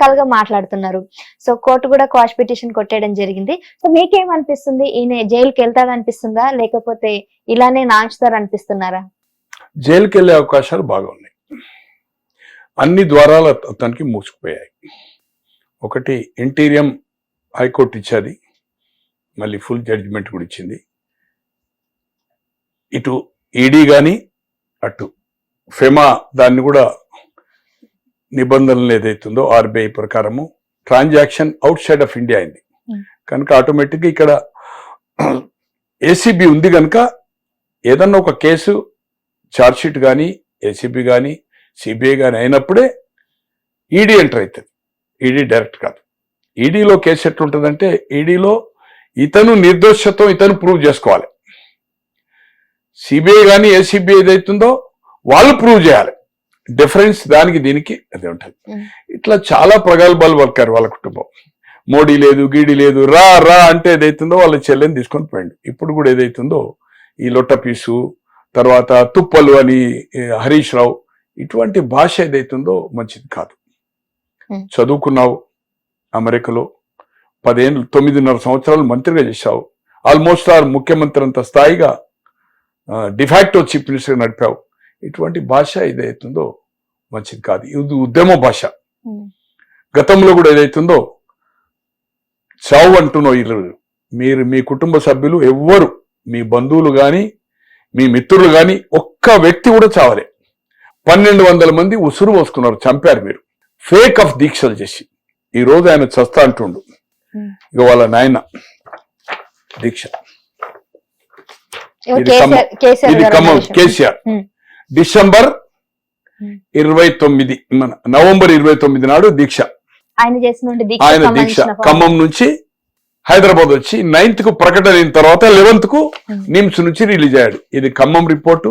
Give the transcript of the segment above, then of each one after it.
రకరకాలుగా మాట్లాడుతున్నారు. So court కూడా క్వాష్ పిటిషన్ కొట్టేయడం జరిగింది. సో మీకేమనిపిస్తుంది? ఈయన జైలుకి వెళ్తాడనిపిస్తుందా లేకపోతే ఇలానే నాంచుతారనిపిస్తున్నారా? జైలుకి వెళ్ళే అవకాశాలు బాగా ఉన్నాయి అన్ని ద్వారాలు అతనికి మూసుకుపోయాయి. ఒకటి ఇంటీరియం హైకోర్టు ఇచ్చేది. మళ్ళీ ఫుల్ జడ్జిమెంట్ కూడా ఇచ్చింది. ఇటు ఈడీ కానీ అటు ఫెమా దాన్ని కూడా నిబంధనలు ఏదైతుందో ఆర్బీఐ ప్రకారము transaction outside of India అయింది. Hmm. కనుక ఆటోమేటిక్గా ఇక్కడ ఏసీబీ ఉంది కనుక ఏదన్నా ఒక కేసు ఛార్జ్షీట్ కానీ ఏసీబీ కానీ సిబిఐ కానీ అయినప్పుడే ఈడీ ఎంటర్ అవుతుంది ఈడీ డైరెక్ట్ కాదు. ఈడీలో కేసు ఎట్లుంటుందంటే ఈడీలో ఇతను నిర్దోషత్వం ఇతను ప్రూవ్ చేసుకోవాలి. సిబిఐ కానీ ఏసీబీ ఏదైతుందో వాళ్ళు ప్రూవ్ చేయాలి. డిఫరెన్స్ దానికి దీనికి అదే ఉంటుంది. ఇట్లా చాలా ప్రగల్భాలు పలికారు వాళ్ళ కుటుంబం. మోడీ లేదు గీడి లేదు రా రా అంటే ఏదైతుందో వాళ్ళ చెల్లెని తీసుకొని పోయిండు. ఇప్పుడు కూడా ఏదైతుందో ఈ లొట్ట పీసు తర్వాత తుప్పలు అని హరీష్ రావు ఇటువంటి భాష ఏదైతుందో మంచిది కాదు. చదువుకున్నావు అమెరికాలో పదేళ్ళు తొమ్మిదిన్నర సంవత్సరాలు మంత్రిగా చేశావు. ఆల్మోస్ట్ ఆర్ ముఖ్యమంత్రి అంత స్థాయిగా డిఫాక్టో చీఫ్ మినిస్టర్ నడిపావు. ఇటువంటి భాష ఏదైతుందో మంచిది కాదు. ఇది ఉద్యమ భాష. గతంలో కూడా ఏదైతుందో చావు అంటున్నావు వీళ్ళు మీరు మీ కుటుంబ సభ్యులు ఎవ్వరు మీ బంధువులు గాని మీ మిత్రులు గాని ఒక్క వ్యక్తి కూడా చావలే. పన్నెండు వందల మంది ఉసురు పోసుకున్నారు చంపారు మీరు. ఫేక్ ఆఫ్ దీక్షలు చేసి. ఈ రోజు ఆయన చస్తా అంటుండు. ఇక వాళ్ళ నాయన దీక్ష. ఇది ఖమ్మం. KCR December Hmm. ఇరవై తొమ్మిది మన నవంబర్ ఇరవై తొమ్మిది నాడు దీక్ష ఆయన చేసిన ఆయన దీక్ష ఖమ్మం నుంచి హైదరాబాద్ వచ్చి నైన్త్కు ప్రకటన అయిన తర్వాత లెవెన్త్కు Hmm. నిమ్స్ నుంచి రిలీజ్ అయ్యాడు ఇది ఖమ్మం రిపోర్టు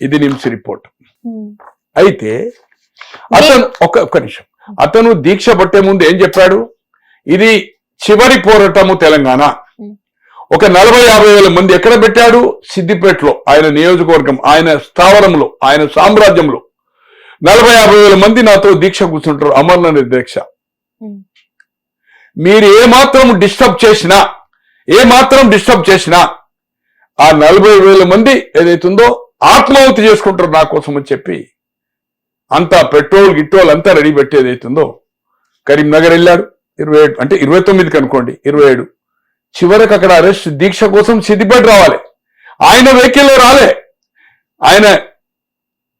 ఇది నిమ్స్ రిపోర్ట్ Hmm. అయితే అతను ఒక ఒక్క నిమిషం అతను దీక్ష పట్టే ముందు ఏం చెప్పాడు ఇది చివరి పోరాటము తెలంగాణ. ఒక నలభై యాభై వేల మంది ఎక్కడ పెట్టాడు? సిద్దిపేటలో. ఆయన నియోజకవర్గం ఆయన స్థావరంలో ఆయన సామ్రాజ్యంలో. నలభై యాభై వేల మంది నాతో దీక్ష కూర్చుంటారు అమర్నాథ్ దీక్ష. మీరు ఏ మాత్రం డిస్టర్బ్ చేసినా ఏ మాత్రం డిస్టర్బ్ చేసినా ఆ నలభై వేల మంది ఏదైతుందో ఆత్మాహుతి చేసుకుంటారు నా కోసం అని చెప్పి అంతా పెట్రోల్ గిట్రోల్ అంతా రెడీ పెట్టి ఏదైతుందో కరీంనగర్ వెళ్ళాడు. ఇరవై ఏడు అంటే ఇరవై తొమ్మిదికి అనుకోండి ఇరవై ఏడు. చివరికి అక్కడ అరెస్ట్ దీక్ష కోసం సిద్దిపేట రావాలి. ఆయన వెహికల్లో రాలే. ఆయన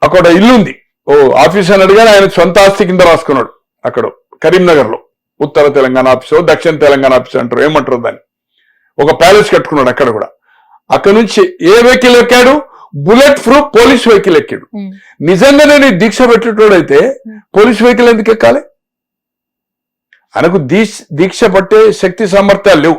అక్కడ ఇల్లుంది ఓ ఆఫీస్ అని అడిగాను ఆయన సొంత ఆస్తి కింద రాసుకున్నాడు అక్కడ కరీంనగర్లో ఉత్తర తెలంగాణ ఆఫీస్ దక్షిణ తెలంగాణ ఆఫీస్ అంటారు ఏమంటారు దాన్ని? ఒక ప్యాలెస్ కట్టుకున్నాడు అక్కడ కూడా. అక్కడ నుంచి ఏ వెహికల్ ఎక్కాడు? బుల్లెట్ ప్రూఫ్ పోలీస్ వెహికల్ ఎక్కాడు. Hmm. నిజంగానే నీ దీక్ష పెట్టేటోడైతే పోలీస్ వెహికల్ ఎందుకు ఎక్కాలి? ఆయనకు దీక్ష దీక్ష పట్టే శక్తి సామర్థ్యాలు లేవు.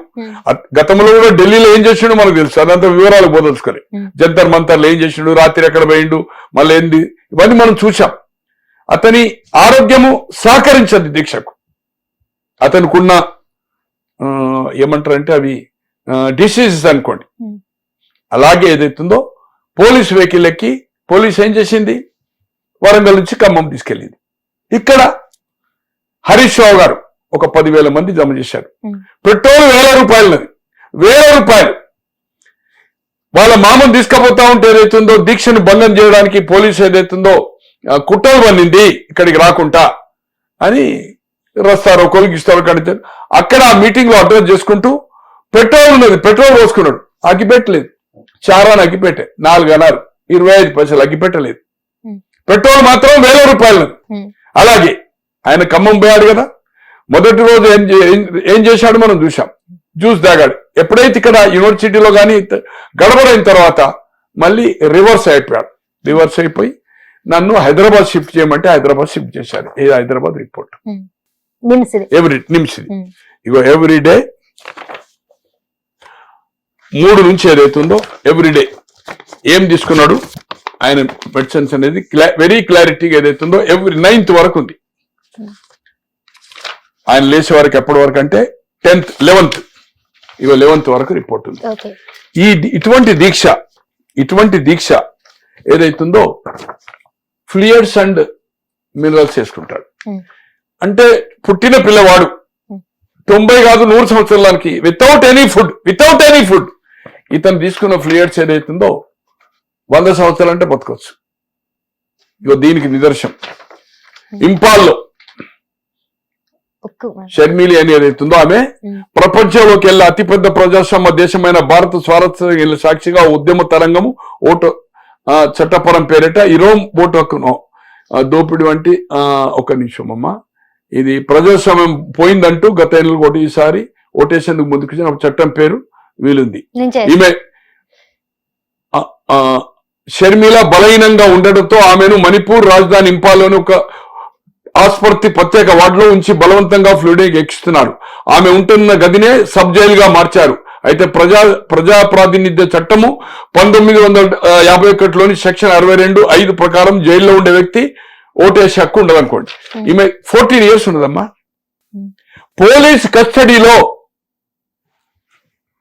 గతంలో కూడా ఢిల్లీలో ఏం చేసిండు మనకు తెలుసు. అదంతా వివరాలు పోదలుచుకోలే. Hmm. జంతర్ మంతర్లు ఏం చేసిండు? రాత్రి ఎక్కడ పోయిండు? మళ్ళీ ఏంది? ఇవన్నీ మనం చూసాం అతని ఆరోగ్యము సహకరించదు దీక్షకు. అతనికున్న ఏమంటారంటే అవి డిసీజెస్ అనుకోండి. అలాగే ఏదైతుందో పోలీస్ వెహికల్ ఎక్కి పోలీస్ ఏం చేసింది? వరంగల్ నుంచి ఖమ్మం తీసుకెళ్ళింది. ఇక్కడ హరీష్ రావు గారు ఒక పదివేల మంది జమ చేశారు. పెట్రోల్ వేల రూపాయలది. వేల రూపాయలు. వాళ్ళ మామను తీసుకుపోతా ఉంటే ఏదైతుందో దీక్షను భంగం చేయడానికి పోలీసు ఏదైతుందో కుట్రలు పన్నింది ఇక్కడికి రాకుండా అని రస్తారు కొలిగిస్తారు కడితే అక్కడ ఆ మీటింగ్లో అడ్రస్ చేసుకుంటూ పెట్రోల్ ఉన్నది. పెట్రోల్ పోసుకున్నాడు. అగ్గిపెట్టలేదు. చారాని అగ్గిపెట్టే. నాలుగు అన్నారు. ఇరవై ఐదు పైసలు అగ్గిపెట్టలేదు. పెట్రోల్ మాత్రం వేల రూపాయలు. అలాగే ఆయన ఖమ్మం పోయాడు కదా. మొదటి రోజు ఏం ఏం- చేశాడు మనం చూసాం జ్యూస్ తాగాడు. ఎప్పుడైతే ఇక్కడ యూనివర్సిటీలో కానీ గడబడైన తర్వాత మళ్ళీ రివర్స్ అయిపోయాడు. రివర్స్ అయిపోయి నన్ను హైదరాబాద్ షిఫ్ట్ చేయమంటే హైదరాబాద్ షిఫ్ట్ చేశారు ఏ హైదరాబాద్ రిపోర్ట్. ఇది. ఎవ్రీ నిమిషం Hmm. ఇగో ఎవ్రీ డే మూడు నుంచి ఏదైతుందో ఎవ్రీ డే ఏం తీసుకున్నాడు? ఆయన మెడిసిన్స్ అనేది వెరీ క్లారిటీగా ఏదైతుందో ఎవ్రీ నైన్త్ వరకు ఉంది. ఆయన లేచే వరకు ఎప్పటి వరకు అంటే టెన్త్ లెవెన్త్. ఇగో లెవెన్త్ వరకు రిపోర్ట్ ఉంది. ఈ ఇటువంటి దీక్ష ఇటువంటి దీక్ష ఏదైతుందో ఫ్లూయిడ్స్ అండ్ మినరల్స్ చేసుకుంటాడు. Hmm. అంటే పుట్టిన పిల్లవాడు తొంభై కాదు నూరు సంవత్సరాలకి without any food without any food ఇతను తీసుకున్న ఫ్లూయిడ్స్ ఏదైతుందో వంద సంవత్సరాలు అంటే బతకొచ్చు. ఇగో దీనికి నిదర్శనం. ఇంపాల్లో షర్మిలి అని ఏదైతుందో ఆమె? ఉమ్. ప్రపంచంలోకి వెళ్ళి అతిపెద్ద ప్రజాస్వామ్య దేశమైన భారత స్వాతంత్ర సాక్షిగా ఉద్యమ తరంగము ఓటు చట్టపరం పేరిట ఇరోం ఓటు హక్కును దోపిడి వంటి ఒక నిమిషం అమ్మా. ఇది ప్రజాస్వామ్యం పోయిందంటూ గత ఎన్నికలు ఒకటి ఈసారి ఓటేసేందుకు ముందుకు చట్టం పేరు వీలుంది. ఈమె షర్మిల బలహీనంగా ఉండడంతో ఆమెను మణిపూర్ రాజధాని ఇంపాల్లోని ఒక ఆసుపత్రి ప్రత్యేక వార్డులో ఉంచి బలవంతంగా ఫ్లూయిడ్ ఎక్కిస్తున్నారు. ఆమె ఉంటున్న గదినే సబ్ జైలు గా మార్చారు. అయితే ప్రజా ప్రజా ప్రాతినిధ్య చట్టము పంతొమ్మిది వందల యాభై ఒకటిలోని సెక్షన్ అరవై రెండు ఐదు ప్రకారం జైల్లో ఉండే వ్యక్తి ఓటేసే హక్కు ఉండదు అనుకోండి ఈమె ఫోర్టీన్ ఇయర్స్ ఉండదమ్మా. పోలీస్ కస్టడీలో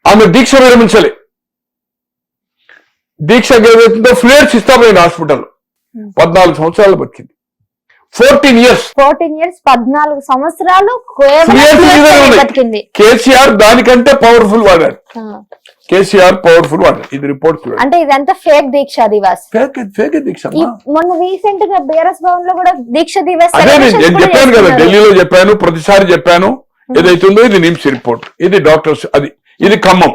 ఆమె దీక్ష విరమించలే. దీక్ష ఏదైతుందో ఫ్లూయిడ్స్ ఇస్తామైంది హాస్పిటల్. పద్నాలుగు సంవత్సరాలు బతికింది. Fourteen years. ఫోర్టీన్ ఇయర్స్ పద్నాలుగు సంవత్సరాలు. బతికింది. కేసీఆర్ దానికంటే పవర్ఫుల్ వాడాడు. ఆ. కేసీఆర్ పవర్ఫుల్ వాడాడు. ఇది రిపోర్ట్ అంటే ఇదంతా ఫేక్ దీక్ష దివాస్. ఫేక్ ఫేక్ దీక్ష. మొన్న రీసెంట్గా బీఆర్ఎస్ భవన్లో కూడా దీక్ష దివస్ అదే నేను చెప్పాను కదా. ఢిల్లీలో చెప్పాను ప్రతిసారి చెప్పాను. ఏదైతుందో ఇది నిమ్స్ రిపోర్ట్ ఇది డాక్టర్స్ అది ఇది ఖమ్మం.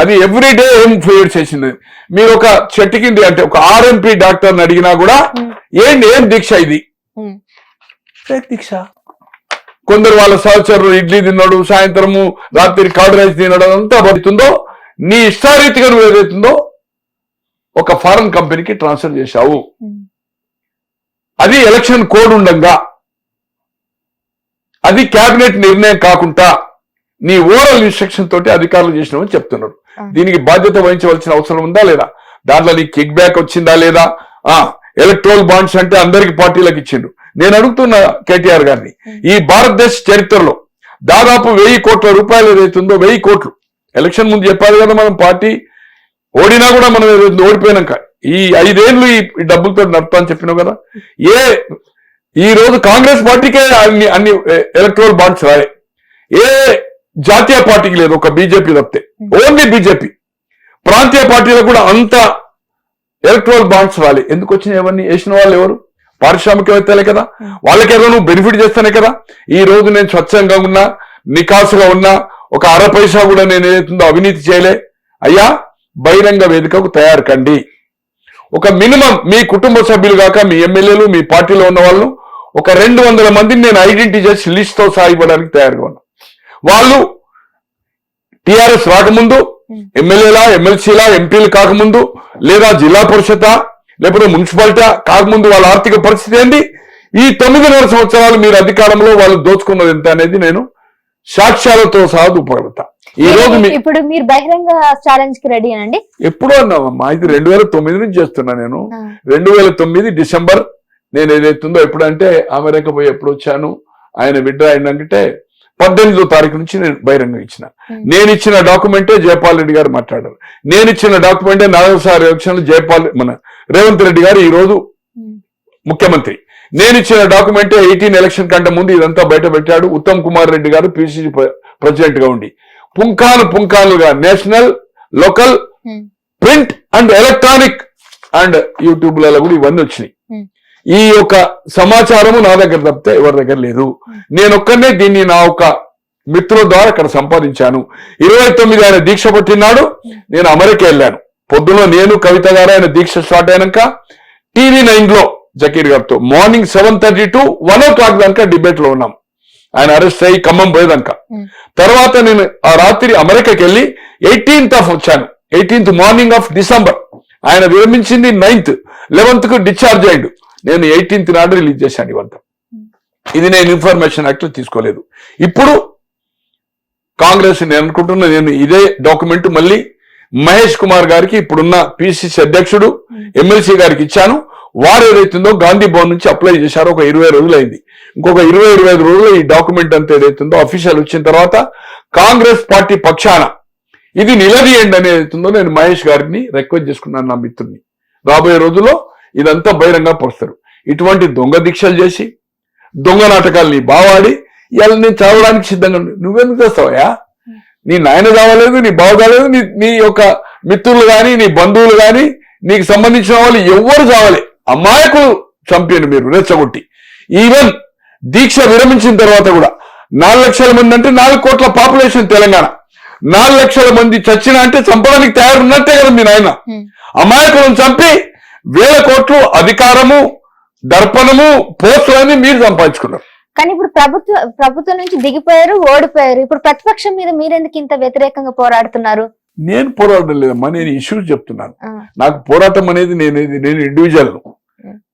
అది ఎవ్రీ డే ఏం ఫెయిర్ చేసింది? మీరు ఒక చెట్టు కింద అంటే ఒక ఆర్ఎంపీ డాక్టర్ అడిగినా కూడా ఏంటి ఏం దీక్ష ఇది? దీక్ష కొందరు వాళ్ళ సహచరులు ఇడ్లీ తిన్నాడు సాయంత్రము రాత్రి కర్డ్ రైస్ తినడం అంతా పడుతుందో నీ ఇష్టారీతిగా నువ్వు ఏదైతుందో ఒక ఫారెన్ కంపెనీకి ట్రాన్స్ఫర్ చేశావు. అది ఎలక్షన్ కోడ్ ఉండంగా. అది కేబినెట్ నిర్ణయం కాకుండా నీ ఓరల్ ఇన్స్ట్రక్షన్ తోటి అధికారులు చేసినామని చెప్తున్నారు. దీనికి బాధ్యత వహించవలసిన అవసరం ఉందా లేదా? దాంట్లో నీకు కిక్ బ్యాక్ వచ్చిందా లేదా? ఆ ఎలక్ట్రోల్ బాండ్స్ అంటే అందరికి పార్టీలకు ఇచ్చిండు నేను అడుగుతున్న కేటీఆర్ గారిని ఈ భారతదేశ చరిత్రలో దాదాపు వెయ్యి కోట్ల రూపాయలు ఏదైతుందో వెయ్యి కోట్లు. ఎలక్షన్ ముందు చెప్పాలి కదా మనం పార్టీ ఓడినా కూడా మనం ఏదైతే ఓడిపోయినాక. ఈ ఐదేళ్ళు ఈ ఈ డబ్బులతో నడుపుతా అని చెప్పినావు కదా. ఏ ఈ రోజు కాంగ్రెస్ పార్టీకే అన్ని అన్ని ఎలక్ట్రల్ బాండ్స్ రాలే. ఏ జాతీయ పార్టీకి లేదు ఒక బీజేపీ తప్పితే. Only BJP. ప్రాంతీయ పార్టీలకు కూడా అంత ఎలక్ట్రల్ బాండ్స్ రాలే ఎందుకు వచ్చినాయి ఎవరిని వేసిన వాళ్ళు ఎవరు? పారిశ్రామికవేత్తలే కదా. వాళ్ళకేదో నువ్వు బెనిఫిట్ చేస్తానే కదా. ఈ రోజు నేను స్వచ్ఛంగా ఉన్నా నికాసుగా ఉన్నా ఒక అర పైసా కూడా నేను ఏదైతుందో అవినీతి చేయలే. అయ్యా బహిరంగ వేదికకు తయారు కండి. ఒక మినిమం మీ కుటుంబ సభ్యులు కాక మీ ఎమ్మెల్యేలు మీ పార్టీలో ఉన్న వాళ్ళు ఒక రెండు వందల మందిని నేను ఐడెంటిటీ చేసి లిస్ట్తో సహా ఇవ్వడానికి తయారుగా ఉన్నా. వాళ్ళు టిఆర్ఎస్ రాకముందు ఎమ్మెల్యేలా ఎమ్మెల్సీలా ఎంపీలు కాకముందు లేదా జిల్లా పరిషత్ లేకపోతే మున్సిపాలిటీ కాకముందు వాళ్ళ ఆర్థిక పరిస్థితి ఏంటి? ఈ తొమ్మిదిన్నర సంవత్సరాలు మీరు అధికారంలో వాళ్ళు దోచుకున్నది ఎంత అనేది నేను సాక్ష్యాలతో సహా చూపగలుగుతా ఈ రోజు మీ ఇప్పుడు మీరు బహిరంగ ఛాలెంజ్కి రెడీ అండి ఎప్పుడో అన్నామమ్మా ఇది రెండు వేల తొమ్మిది నుంచి చేస్తున్నా నేను. రెండు వేల తొమ్మిది డిసెంబర్ నేను ఏదైతుందో ఎప్పుడంటే అమెరికా పోయి ఎప్పుడు వచ్చాను ఆయన విడ్డా అయిందంటే పద్దెనిమిదో తారీఖు నుంచి నేను బహిరంగ ఇచ్చిన Hmm. నేను ఇచ్చిన డాక్యుమెంటే జయపాల్ రెడ్డి గారు మాట్లాడారు నేను ఇచ్చిన డాక్యుమెంటే నాలుగోసారి ఎలక్షన్ జయపాల్ మన రేవంత్ రెడ్డి గారు ఈ రోజు ముఖ్యమంత్రి నేను ఇచ్చిన డాక్యుమెంటే ఎయిటీన్ ఎలక్షన్ కంటే ముందు ఇదంతా బయట పెట్టాడు ఉత్తమ్ కుమార్ రెడ్డి గారు పిసిసి ప్రెసిడెంట్గా ఉండి పుంఖాను పుంఖానుగా national local Hmm. Print and electronic and యూట్యూబ్లలో కూడా ఇవన్నీ వచ్చినాయి Hmm. ఈ యొక్క సమాచారము నా దగ్గర తప్పితే ఎవరి దగ్గర లేదు. నేను ఒక్కనే దీన్ని నా ఒక మిత్రుల ద్వారా అక్కడ సంపాదించాను. ఇరవై తొమ్మిది ఆయన దీక్ష పట్టినాడు నేను అమెరికా వెళ్ళాను. పొద్దున నేను కవిత గారు ఆయన దీక్ష స్టార్ట్ అయినాక టీవీ నైన్లో జకీర్ గారితో morning seven thirty to one o'clock దాకా డిబేట్లో ఉన్నాం. ఆయన అరెస్ట్ అయ్యి ఖమ్మం పోయేదాక. తర్వాత నేను ఆ రాత్రి అమెరికాకి వెళ్ళి ఎయిటీన్త్ ఆఫ్ వచ్చాను. ఎయిటీన్త్ మార్నింగ్ ఆఫ్ డిసెంబర్ ఆయన విరమించింది నైన్త్ లెవెన్త్కు డిశ్చార్జ్ అయ్యాడు. నేను ఎయిటీన్త్ నాడు రిలీజ్ చేశాను ఇవంతా ఇది నేను ఇన్ఫర్మేషన్ యాక్ట్ తీసుకోలేదు. ఇప్పుడు కాంగ్రెస్ నేను అనుకుంటున్నా నేను ఇదే డాక్యుమెంట్ మళ్ళీ మహేష్ కుమార్ గారికి ఇప్పుడున్న పిసిసి అధ్యక్షుడు ఎమ్మెల్సీ గారికి ఇచ్చాను. వారు ఏదైతుందో గాంధీ భవన్ నుంచి అప్లై చేశారో. ఒక ఇరవై రోజులు అయింది ఇంకొక ఇరవై ఇరవై ఐదు రోజులు ఈ డాక్యుమెంట్ అంతా ఏదైతుందో అఫీషియల్ వచ్చిన తర్వాత కాంగ్రెస్ పార్టీ పక్షాన ఇది నిలదీయండి అనేది ఏదైతుందో నేను మహేష్ గారిని రిక్వెస్ట్ చేసుకున్నాను నా మిత్రుడిని. రాబోయే రోజుల్లో ఇదంతా బహిరంగ పరుస్తారు ఇటువంటి దొంగ దీక్షలు చేసి దొంగ నాటకాలు నీ బావాడి ఇవాళ నేను చావడానికి సిద్ధంగా. నువ్వెందుకు చేస్తావయ్యా? నీ నాయన చావలేదు నీ బావ చావలేదు నీ నీ యొక్క మిత్రులు గాని నీ బంధువులు గాని నీకు సంబంధించిన వాళ్ళు ఎవ్వరు చావలే. అమాయకులు చంపాను మీరు రెచ్చగొట్టి. ఈవెన్ దీక్ష విరమించిన తర్వాత కూడా నాలుగు లక్షల మంది అంటే నాలుగు కోట్ల పాపులేషన్ తెలంగాణ. నాలుగు లక్షల మంది చచ్చిన అంటే చంపడానికి తయారున్నట్టే కదా మీ నాయన. అమాయకులను చంపి వేల కోట్లు అధికారము దర్పణము పోస్టులన్నీ మీరు సంపాదించుకున్నారు. కానీ ఇప్పుడు ప్రభుత్వ ప్రభుత్వం నుంచి దిగిపోయారు ఓడిపోయారు. ఇప్పుడు ప్రతిపక్షం మీద మీరెందుకు ఇంత వ్యతిరేకంగా పోరాడుతున్నారు? నేను పోరాడడం లేదమ్మా నేను ఇష్యూస్ చెప్తున్నాను. నాకు పోరాటం అనేది నేను నేను ఇండివిజువల్.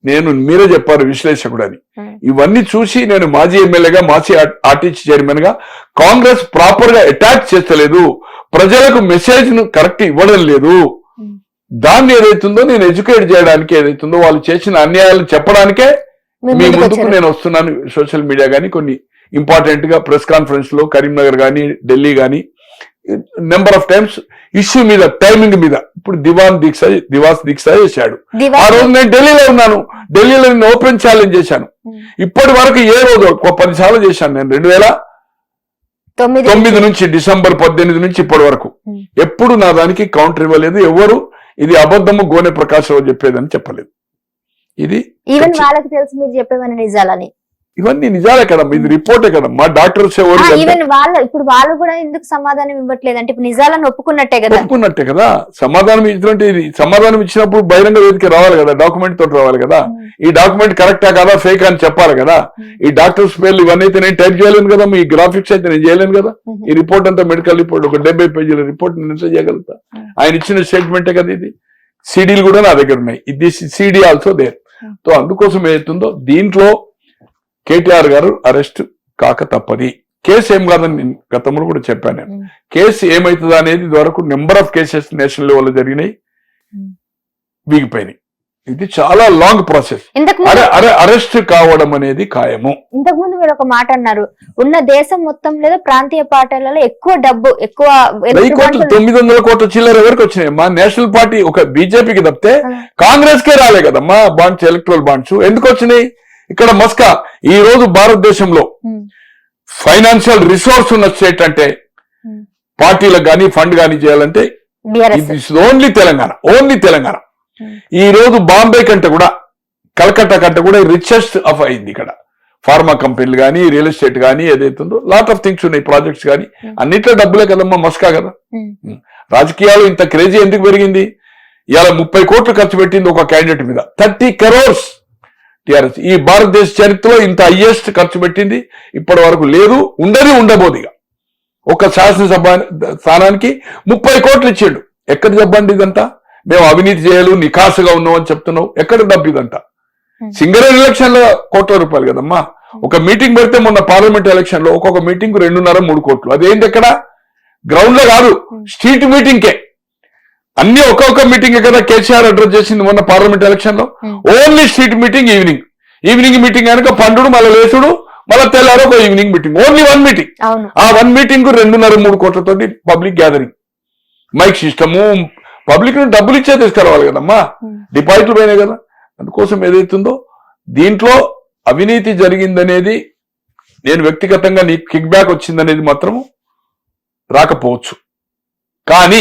నేను మీరే చెప్పారు విశ్లేషకుడు అని. ఇవన్నీ చూసి నేను మాజీ ఎమ్మెల్యేగా మాజీ ఆర్టీసీ చైర్మన్గా కాంగ్రెస్ ప్రాపర్గా అటాక్ చేస్తలేదు. ప్రజలకు మెసేజ్ను కరెక్ట్ ఇవ్వడం లేదు. దాన్ని ఏదైతుందో నేను ఎడ్యుకేట్ చేయడానికి ఏదైతుందో వాళ్ళు చేసిన అన్యాయాలు చెప్పడానికే మీ ముందుకు. నేను వస్తున్నాను సోషల్ మీడియా కానీ కొన్ని ఇంపార్టెంట్గా ప్రెస్ కాన్ఫరెన్స్లో కరీంనగర్ కానీ ఢిల్లీ కానీ నెంబర్ ఆఫ్ టైమ్స్ ఇష్యూ మీద టైమింగ్ మీద. ఇప్పుడు దివాన్ దీక్ష దివాస్ దీక్ష చేశాడు. ఆ రోజు నేను ఢిల్లీలో ఉన్నాను. ఢిల్లీలో నేను ఓపెన్ ఛాలెంజ్ చేశాను. ఇప్పటి వరకు ఏ రోజు ఒక పది సార్లు చేశాను నేను. రెండు వేల తొమ్మిది నుంచి. డిసెంబర్ పద్దెనిమిది నుంచి ఇప్పటి వరకు. ఎప్పుడు నా దానికి కౌంటర్ ఇవ్వలేదు. ఎవరు ఇది అబద్ధము గోనె ప్రకాశరావు చెప్పేదని చెప్పలేదు. ఇది ఈవెన్ వాళ్ళకి తెలుసు మీరు చెప్పేవని నిజాలని. ఇవన్నీ నిజాలే కదమ్మా. ఇది రిపోర్టే కదమ్మా. డాక్టర్స్ ఎవరు ఈవెన్ వాళ్ళు ఇప్పుడు వాళ్ళు కూడా ఎందుకు సమాధానం ఇవ్వట్లేదు? అంటే ఇప్పుడు నిజాలను ఒప్పుకున్నట్టే కదా. ఒప్పుకున్నట్టే కదా. సమాధానం ఇచ్చినట్టు సమాధానం ఇచ్చినప్పుడు బహిరంగ వేదిక రావాలి కదా. డాక్యుమెంట్ తోటి రావాలి కదా. ఈ డాక్యుమెంట్ కరెక్టా కదా? ఫేక్ అని చెప్పాలి కదా. ఈ డాక్టర్స్ పేర్లు ఇవన్నీ అయితే నేను టైప్ చేయలేను కదా ఈ గ్రాఫిక్స్ అయితే నేను చేయలేను కదా. ఈ రిపోర్ట్ అంతా మెడికల్ రిపోర్ట్ ఒక డెబ్బై పేజీల రిపోర్ట్ నేను ఎంత చేయగలుగుతా. ఆయన ఇచ్చిన స్టేట్మెంటే కదా ఇది. సీడీలు కూడా నా దగ్గర ఉన్నాయి. ఇది సీడీ ఆల్సో దేర్. సో అందుకోసం ఏతుందో దీంట్లో కేటీఆర్ గారు అరెస్ట్ కాక తప్పది కేసు ఏం కాదని నేను గతంలో కూడా చెప్పాను నేను. కేసు ఏమైతుందా అనేది ఇదివరకు number of cases national level జరిగినాయి. వీగిపోయినాయి. ఇది చాలా లాంగ్ ప్రాసెస్. అరెస్ట్ కావడం అనేది ఖాయము. ఇంతకు ముందు మీరు ఒక మాట అన్నారు. ఉన్న దేశం మొత్తం లేదా ప్రాంతీయ పార్టీలలో ఎక్కువ డబ్బు ఎక్కువ తొమ్మిది వందల కోట్ల చిల్లర ఎవరికి వచ్చినాయి. మా నేషనల్ పార్టీ ఒక బీజేపీకి తప్పితే. కాంగ్రెస్ కే రాలే కదమ్మా. Bonds electoral bonds. ఎందుకు వచ్చినాయి? ఇక్కడ మస్కా ఈ రోజు భారతదేశంలో ఉమ్, ఫైనాన్షియల్ రిసోర్స్ ఉన్న స్టేట్ అంటే ఉమ్. పార్టీలకు కానీ ఫండ్ కానీ చేయాలంటే only Telangana only Telangana. Hmm. ఈ రోజు బాంబే కంటే కూడా కలకత్తా కంటే కూడా రిచెస్ట్ ఆఫ్ అయింది ఇక్కడ. ఫార్మా కంపెనీలు కానీ రియల్ ఎస్టేట్ కానీ ఏదైతుందో లాట్ ఆఫ్ థింగ్స్ ఉన్నాయి ప్రాజెక్ట్స్ కానీ Hmm. అన్నిట్లో డబ్బులే కదమ్మా మస్కా కదా. రాజకీయాలు ఇంత క్రేజీ ఎందుకు పెరిగింది? ఇవాళ ముప్పై కోట్లు ఖర్చు పెట్టింది ఒక క్యాండిడేట్ మీద. Thirty crores TRS. ఈ భారతదేశ చరిత్రలో ఇంత హైయెస్ట్ ఖర్చు పెట్టింది ఇప్పటి వరకు లేదు ఉండని ఉండబోదు ఇక. ఒక శాసనసభ స్థానానికి ముప్పై కోట్లు ఇచ్చిండు. ఎక్కడ చెప్పండి ఇదంతా? మేము అవినీతి చేయలు నికాసుగా ఉన్నాం అని చెప్తున్నావు. ఎక్కడ డబ్బు ఇదంతా? Hmm. సింగరేణి ఎలక్షన్లో కోట్ల రూపాయలు కదమ్మా. ఒక మీటింగ్ పెడితే మొన్న పార్లమెంట్ ఎలక్షన్లో ఒక్కొక్క మీటింగ్ రెండున్నర మూడు కోట్లు. అదేంటి ఎక్కడ? గ్రౌండ్లో కాదు Hmm. స్ట్రీట్ మీటింగ్ కే అన్ని ఒక్కొక్క మీటింగ్ కదా కేసీఆర్ అడ్రస్ చేసింది మొన్న పార్లమెంట్ ఎలక్షన్లో? Hmm. Only street meeting evening evening meeting కనుక పండుడు మళ్ళీ లేచుడు మళ్ళీ తెల్లారు ఒక evening meeting only one meeting ఆ వన్ మీటింగ్కు రెండున్నర మూడు కోట్లతోటి పబ్లిక్ గ్యాదరింగ్ మైక్ సిస్టము పబ్లిక్ను డబ్బులు ఇచ్చే తీసుకురావాలి కదమ్మా. డిపాజిట్లు పోయినాయి కదా. అందుకోసం ఏదైతుందో దీంట్లో అవినీతి జరిగిందనేది నేను వ్యక్తిగతంగా నీకు కిక్ బ్యాక్ వచ్చిందనేది మాత్రం రాకపోవచ్చు. కానీ